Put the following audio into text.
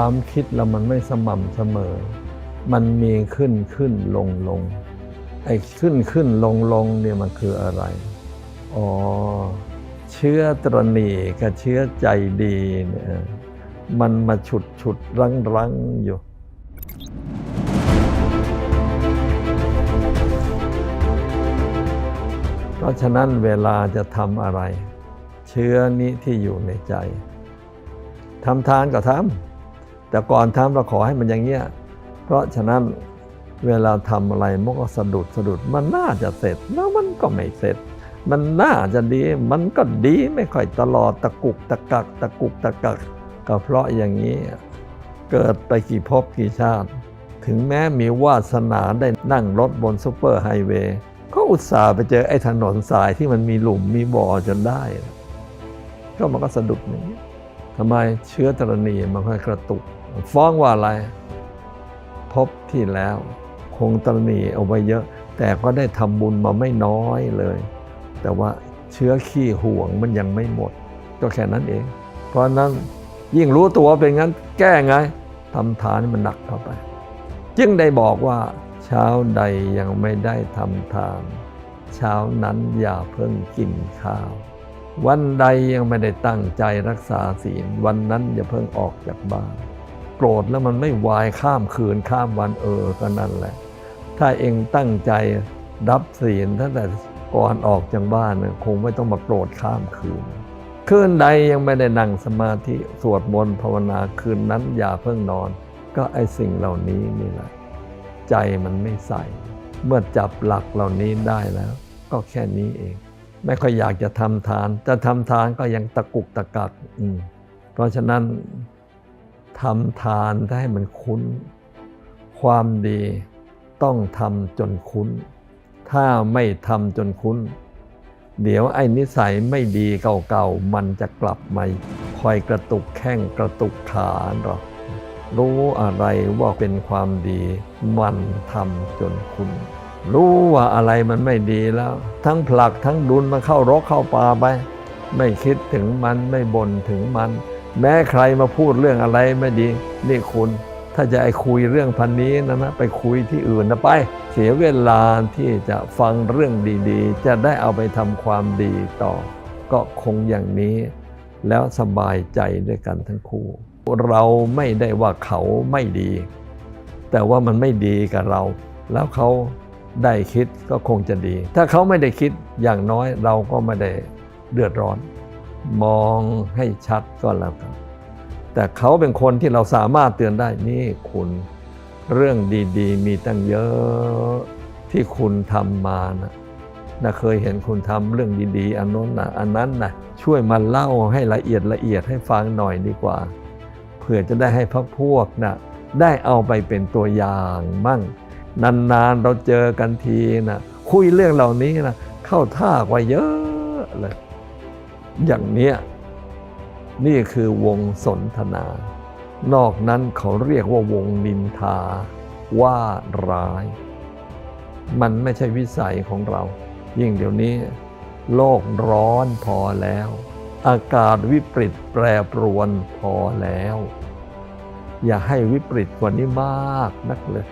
ความคิดเรามันไม่สม่ำเสมอ มันมีขึ้นขึ้นลงลงไอ้ขึ้นขึ้นลงลงเนี่ยมันคืออะไร อ๋อ เชื้อตรณีกับเชื้อใจดีเนี่ยมันมาฉุดฉุดรั้งรั้งอยู่เพราะฉะนั้นเวลาจะทำอะไร เชื้อนี้ที่อยู่ในใจทำทานก็ทำ แต่ก่อนทำเราขอให้มันอย่างเงี้ยเพราะฉะนั้นเวลาทำอะไรมันก็สะดุดสะดุดมันน่าจะเสร็จแล้วมันก็ไม่เสร็จ มันน่าจะดีมันก็ดีไม่ค่อยตลอดตะกุกตะกักตะกุกตะกักก็เพราะอย่างนี้เกิดไปกี่ภพกี่ชาติ ถึงแม้มีวาสนาได้นั่งรถบนซูเปอร์ไฮเวย์ก็อุตส่าห์ไปเจอไอ้ถนนสายที่มันมีหลุมมีบ่อจนได้ ก็มันก็สะดุดอย่างนี้ทำไมเชื้อตรณีมันค่อยกระตุก ฟ้องว่าอะไร พบที่แล้ว คงตรณีเอาไว้เยอะ แต่ก็ได้ทำบุญมาไม่น้อยเลย แต่ว่าเชื้อขี้ห่วงมันยังไม่หมด ก็แค่นั้นเอง เพราะนั้นยิ่งรู้ตัวเป็นงั้นแก้ไงทำทานมันหนักเข้าไป จึงได้บอกว่า เช้าใดยังไม่ได้ทำทานเช้านั้นอย่าเพิ่งกินข้าว วันใดยังไม่ได้ตั้งใจรักษาศีล วันนั้นอย่าเพิ่งออกจากบ้าน โกรธแล้วมันไม่วายข้ามคืนข้ามวันเออก็นั่นแหละ ถ้าเองตั้งใจรับศีลตั้งแต่ก่อนออกจากบ้านน่ะคงไม่ต้องมาโกรธข้ามคืน คืนใดยังไม่ได้นั่งสมาธิสวดมนต์ภาวนาคืนนั้นอย่าเพิ่งนอน ก็ไอสิ่งเหล่านี้นี่แหละ ใจมันไม่ใส่ เมื่อจับหลักเหล่านี้ได้แล้ว ก็แค่นี้เอง ไม่ค่อยอยากจะทำทาน จะทำทานก็ยังตะกุกตะกักอืมเพราะฉะนั้น ทำทานถ้าให้มันคุ้น ความดีต้องทำจนคุ้น ถ้าไม่ทำจนคุ้น เดี๋ยวไอ้นิสัยไม่ดีเก่าๆ มันจะกลับมาคอยกระตุกแข้งกระตุกขาหรอกรู้อะไรว่าเป็นความดี มันทำจนคุณรู้ว่าอะไรมันไม่ดีแล้ว ทั้งผลักทั้งดุนมาเข้ารกเข้าป่าไป ไม่คิดถึงมันไม่บ่นถึงมัน แม้ใครมาพูดเรื่องอะไรไม่ดี นี่คุณ ถ้าจะไอคุยเรื่องพันนี้นะนะไปคุยที่อื่นนะไป เสียเวลาที่จะฟังเรื่องดีๆ จะได้เอาไปทำความดีต่อ ก็คงอย่างนี้ แล้วสบายใจด้วยกันทั้งคู่ เราไม่ได้ว่าเขาไม่ดี แต่ว่ามันไม่ดีกับเรา แล้วเขาได้คิดก็คงจะดี ถ้าเขาไม่ได้คิดอย่างน้อยเราก็ไม่ได้เดือดร้อน มองให้ชัดก็แล้วกันแต่เขาเป็นคนที่เราสามารถเตือนได้นี่คุณเรื่องดีๆ มีตั้งเยอะที่คุณทำมานะนะเคยเห็นคุณทำเรื่องดีๆ อันนู้นนะอันนั้นนะช่วยมาเล่าให้ละเอียดละเอียดให้ฟังหน่อยดีกว่าเพื่อจะได้ให้พระพวกนะได้เอาไปเป็นตัวอย่างมั่ง นานๆเราเจอกันทีนะคุยเรื่องเหล่านี้นะเข้าท่ากว่าเยอะเลย อย่างเนี้ยนี่คือวงสนทนา นอกนั้นเขาเรียกว่าวงนินทา ว่าร้าย มันไม่ใช่วิสัยของเรา ยิ่งเดี๋ยวนี้ โลกร้อนพอแล้ว อากาศวิปริตแปรปรวนพอแล้ว อย่าให้วิปริตกว่านี้มากนักเลย